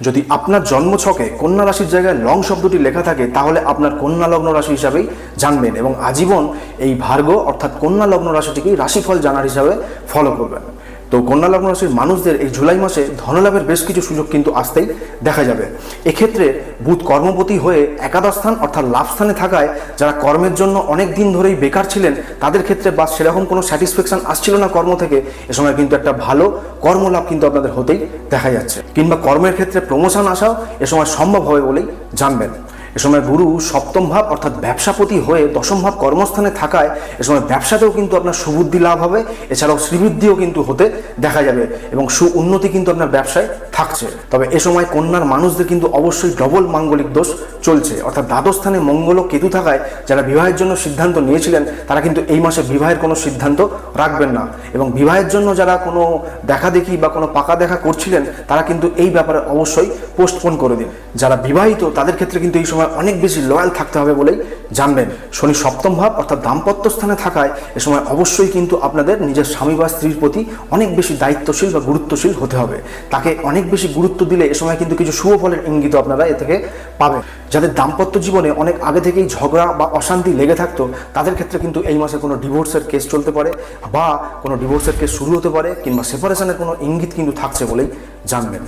যদি আপনার জন্মছকে কন্যা রাশির জায়গায় লং শব্দটি লেখা থাকে, তাহলে আপনার কন্যা লগ্ন রাশি হিসাবেই জানবেন এবং আজীবন এই ভার্গ অর্থাৎ কন্যা লগ্ন রাশিটিকেই রাশিফল জানার হিসাবে ফলো করবেন তো কন্যা লগ্ন রাশির মানুষদের এই জুলাই মাসে ধনলাভের বেশ কিছু সুযোগ কিন্তু আসতেই দেখা যাবে। এক্ষেত্রে বুধ কর্মপতি হয়ে একাদশ স্থান অর্থাৎ লাভ স্থানে থাকায় যারা কর্মের জন্য অনেক দিন ধরেই বেকার ছিলেন, তাদের ক্ষেত্রে বা সেরকম কোনো স্যাটিসফ্যাকশন আসছিল না কর্ম থেকে, এ সময় কিন্তু একটা ভালো কর্মলাভ কিন্তু আপনাদের হতেই দেখা যাচ্ছে। কিংবা কর্মের ক্ষেত্রে প্রমোশন আসাও এ সময় সম্ভব হবে বলেই জানবেন। এ সময় গুরু সপ্তম ভাব, অর্থাৎ ব্যবসাপতি হয়ে দশম ভাব কর্মস্থানে থাকায় এ সময় ব্যবসাতেও কিন্তু আপনার সুবুদ্ধি লাভ হবে। এছাড়াও শ্রীবৃদ্ধিও কিন্তু হতে দেখা যাবে এবং সু উন্নতি কিন্তু আপনার ব্যবসায় থাকছে। তবে এ সময় কন্যার মানুষদের কিন্তু অবশ্যই ডবল মাঙ্গলিক দোষ চলছে। অর্থাৎ দ্বাদশ স্থানে মঙ্গল কেতু থাকায় যারা বিবাহের জন্য সিদ্ধান্ত নিয়েছিলেন, তারা কিন্তু এই মাসে বিবাহের কোনো সিদ্ধান্ত রাখবেন না। এবং বিবাহের জন্য যারা কোনো দেখা দেখি বা কোনো পাকা দেখা করছিলেন, তারা কিন্তু এই ব্যাপারে অবশ্যই পোস্টপোন করে দিন। যারা বিবাহিত, তাদের ক্ষেত্রে কিন্তু এই সময় অনেক বেশি লয়াল থাকতে হবে বলেই জানবেন। শনি সপ্তম ভাব, অর্থাৎ দাম্পত্য স্থানে থাকায় এ সময় অবশ্যই কিন্তু আপনাদের নিজের স্বামী বা স্ত্রীর প্রতি অনেক বেশি দায়িত্বশীল বা গুরুত্বশীল হতে হবে। তাকে অনেক বেশি গুরুত্ব দিলে এ সময় কিন্তু কিছু শুভ ফলের ইঙ্গিত আপনারা এ থেকে পাবেন। যাদের দাম্পত্য জীবনে অনেক আগে থেকেই ঝগড়া বা অশান্তি লেগে থাকতো, তাদের ক্ষেত্রে কিন্তু এই মাসে কোনো ডিভোর্সের কেস চলতে পারে বা কোনো ডিভোর্সের কেস শুরু হতে পারে কিংবা সেপারেশনের কোনো ইঙ্গিত কিন্তু থাকছে বলেই জানবেন।